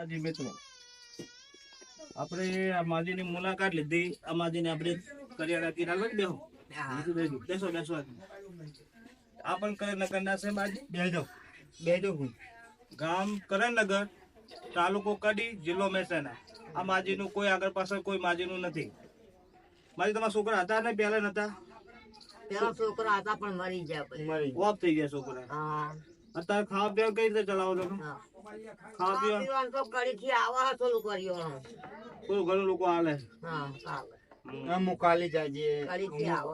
માજી મિત્રો. આપણે આ માજીની મુલાકાત લીધી. આ માજીને આપણે કરિયાણા કિરા લઈ દેહો બેસો. બેસો આ પણ કરેનગરના છે માજી? બેજો. બેજો હું. ગામ કરણનગર તાલુકો કડી જિલ્લો મહેસાણા. આ માજીનું કોઈ આગળ પાછળ કોઈ માજીનું નથી. માજી તમારા છોકરા હતા ને પહેલા નતા? પેલા છોકરા હતા પણ મરી ગયા મરી ઓફ થઈ ગયા છોકરા. હા. અત્યારે ખાવા પીવા કઈ રીતે ચલાવો તમે ખાવા પીવા તો તો ઘડીથી આવા થોડું કર્યું કોઈ ઘણું લોકો હાલે હા ચાલે. જાજે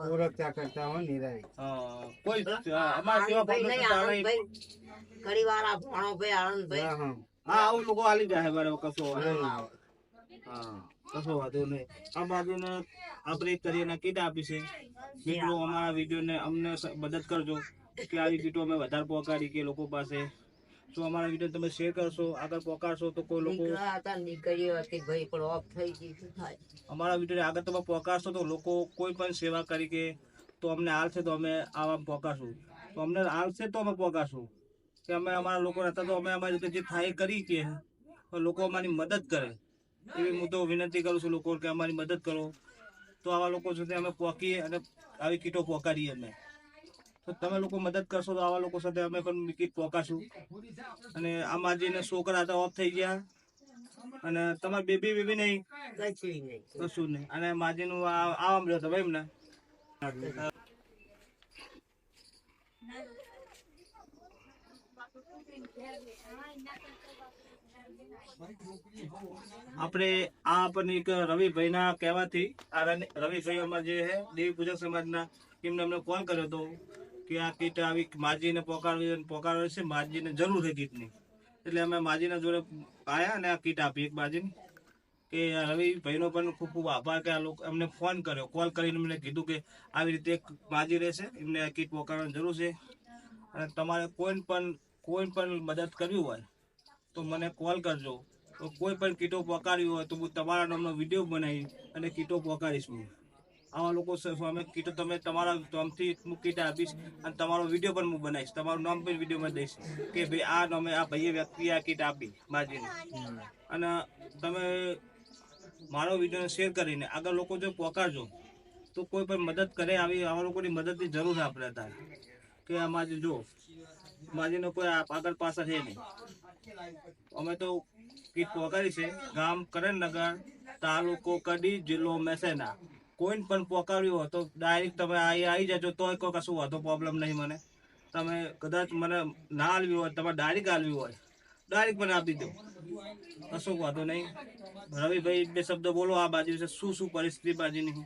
ઓળખતા કરતા હોય નિરાય કોઈ કેવા તો. આનંદભાઈ. ઘડીવાર આ ભણોભાઈ, આનંદભાઈ. આનંદ હા. હા આવું લોકો હાલી જાય બરાબર કશો હા. હા કશો વાંધો નહીં આ બાજુને આપણે કરીને કીટ આપી છે મિત્રો અમારા વિડીયોને અમને મદદ કરજો કે આવી કીટો અમે વધારે પહોંચાડી કે લોકો પાસે. જો અમારા વીડિયો તમે શેર કરશો આગળ પહોંચાડશો તો કોઈ લોકો દીકરા હતા ને દીકરીઓ હતી ભાઈ પણ ઓફ થઈ ગઈ શું થાય? અમારા વીડિયો આગળ તમે પહોંચાડશો તો લોકો કોઈ પણ સેવા કરી કે તો અમને આવશે તો અમે આવા પહોંચાડશું તો અમને આવશે તો અમે પહોંચાડશું કે અમે અમારા લોકો હતા તો અમે અમારી રીતે જે થાય કરી કે લોકો અમારી મદદ કરે. એવી હું તો વિનંતી કરું છું લોકો કે અમારી મદદ કરો. તો આવા લોકો સુધી અમે પહોંચીએ અને આવી કીટો પહોંચાડીએ અમે. તમે લોકો મદદ કરશો તો આવા લોકો સાથે અમે પણ કીટ પોકાશું. અને આ છોકરા તો ઓફ થઈ ગયા. અને તમારે બેબી બેબી નહીં? કશું નહીં. અને માજીનું આ રહ્યો હતો ભાઈ એમને. આપણે, આ પણ એક રવિભાઈના કહેવાથી, આ રવિ- રવિભાઈ અમાર જે છે દેવી પૂજક સમાજના, એમને અમને ફોન કર્યો હતો કે આ કીટ આવી, માજીને પોકારવી પોકારવી છે, માજીને જરૂર છે કીટની. એટલે અમે માજીના જોડે આવ્યા અને આ કીટ આપી એક માજીની કે રવિભાઈનો પણ ખૂબ ખૂબ આભાર કે આ લોકો એમને ફોન કર્યો, કોલ કરીને મને કીધું કે આવી રીતે એક માજી રહેશે, એમને આ કીટ પોકારવાની જરૂર છે. અને તમારે કોઈ પણ કોઈ પણ મદદ કરવી હોય, તો મને કોલ કરજો. તો કોઈ પણ કીટો પહોંચાડવી હોય, તો હું તમારા નામનો વીડિયો બનાવી અને કીટો પહોંચાડીશ હું. આવા લોકો અમે કીટો તમે તમારા તમથી હું કીટ આપીશ અને તમારો વીડિયો પણ હું બનાવીશ. તમારું નામ પણ વિડીયોમાં દઈશ. કે ભાઈ, આ નામે આ ભાઈએ વ્યક્તિએ આ કીટ આપી બાજીને અને તમે મારો વીડિયો શેર કરીને આગળ લોકો જો પહોંચાડજો તો કોઈ પણ મદદ કરે, આવી આવા લોકોની મદદની જરૂર આપણે અત્યારે. કે આ માજી જો, માજીનો કોઈ આગળ પાછળ છે નહીં. અમે તો કીટ પહોંચાડી છે, ગામ કરણનગર તાલુકો કડી જિલ્લો મહેસાણા. કોઈ પણ પોકાર્યો હોય તો ડાયરેક્ટ તમે અહીં આવી જજો, તોય કોઈ કશું વાંધો પ્રોબ્લેમ નહીં મને. તમે કદાચ મને ના આલવી હોય, તમારે ડાયરેક્ટ આલવી હોય ડાયરેક્ટ મને આપી દો. કશું વાંધો નહીં. રવિભાઈ, બે શબ્દ બોલો, આ બાજુ વિશે શું શું પરિસ્થિતિ બાજુની?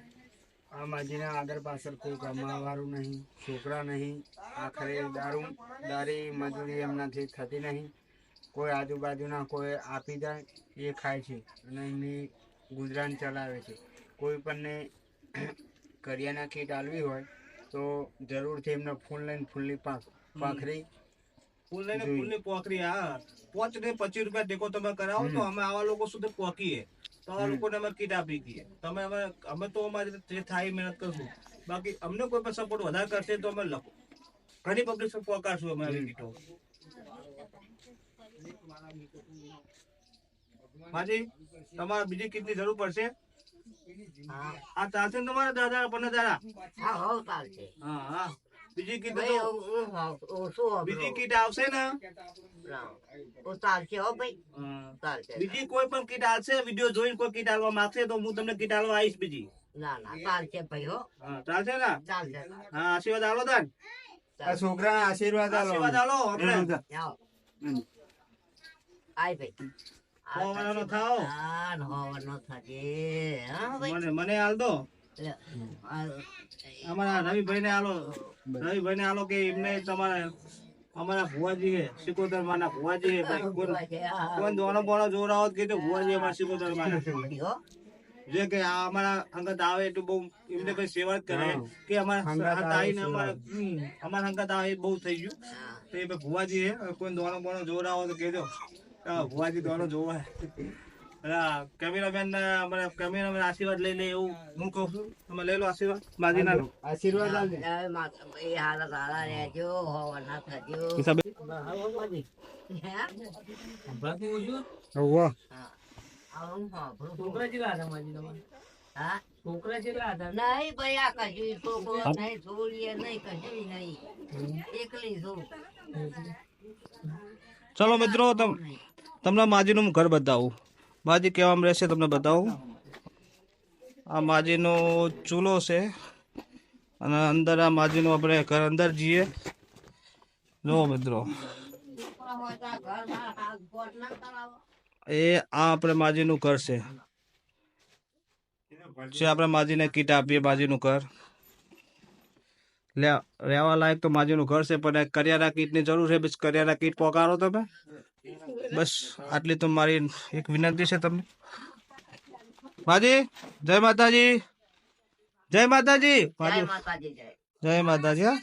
આ માજીના આગળ પાછળ કોઈ કમાવાળું નહીં, છોકરા નહીં, આખરે દારૂ દારી મજૂરી એમનાથી થતી નહીં. કોઈ આજુબાજુના કોઈ આપી જાય એ ખાય છે અને એમની ગુજરાન ચલાવે છે. કોઈ પણને કરિયાના કીટ આલવી હોય તો જરૂરથી એમને ફૂલ લઈને ફૂલની પાક પાખરી ફૂલ લઈને ફૂલની પોખરી હા. પાંચ ને પચીસ રૂપિયા ટેકો તમે કરાવો તો અમે આવા લોકો સુધી પોકીએ તો આ લોકોને અમે કીટ આપી દઈએ. તમે અમે અમે તો અમારી જે થાય મહેનત કરશું. બાકી અમને કોઈ પણ સપોર્ટ વધારે કરશે તો અમે લખો. ઘણી પબ્લિક પહોંચાડશું અમે આવી કીટો. માજી તમારે બીજી કીટની જરૂર પડશે? આ ચાલશે ને તમારા દાદા પંદર દાદા? હા હોવ ચાલશે. હા હા. બીજી કીટ હું- હું બીજી કીટ આવશે ને? ચાલશે હો ભાઈ. બીજી કોઈ પણ કીટ આવશે વીડિયો જોઈને કોઈ કીટ આવવા માંગશે તો હું તમને કીટ આવવા આવીશ બીજી. ના ના ચાલશે ભાઈ હો. હા ચાલશે ને? ચાલશે હા આશીર્વાદ આલો તાન. આ છોકરાના આશીર્વાદ આલો. આશીર્વાદ આલો આપણે આય ભાઈ. હોવાનો થાઓ હા હોવાનો થશે. મને મને હાલ દો. અમારા રવિભાઈ ને આલો રવિભાઈ ને આલો કે એમને તમારા અમારા ભુવાજી છે સિકોતર માના ભુવાજી છે ભાઈ. કોઈ- દોણો બોણો જોરાવો કીધું ભુવાજી અમારા માના જે કે આ અમારા અંગત આવે એટલું બહુ એમને કઈ સેવા જ કરે કે અમારા હાથ આવીને અમારા અમારા અંગત આવે એ બહુ થઈ ગયું. તો એ ભુવાજી હે કોઈ દોણો બોણો જોરાવો તો કહેજો. ભુવાજી દોડો જોવા. કેમેરામેન અમારા કેમેરામેન આશીર્વાદ લઈ લે એવું હું કહું છું તમે લઈ લો આશીર્વાદ માજીના આશીર્વાદ આપજે. જય માતા ભાઈ સારા રહેજો હોવા ના થજો હિસાબે હે? હોવે. હા. આવું સાંભળું. નહીં ભાઈ આ કશું છોકરો નહીં છોડીએ નહીં કશું નહીં એકલી છું ચલો મિત્રો તમ તમને માજીનું ઘર બતાવું. માજી કેવામાં રહેશે તમને બતાવું. આ માજીનો ચૂલો છે. અને અંદર આ માજીનું આપણે ઘર અંદર જઈએ. જુઓ મિત્રો. એ આ આપણે માજીનું ઘર છે. જે આપણે માજીને કીટ આપીએ, માજીનું ઘર. રહેવા લાયક તો માજીનું ઘર છે, પણ કરિયાના કીટની જરૂર છે કરિયાના કીટ પોકારો તમે? બસ આટલી તો મારી એક વિનંતી છે તમને. માજી જય માતાજી. જય માતાજી. જય માતાજી જય. જય માતાજી હા.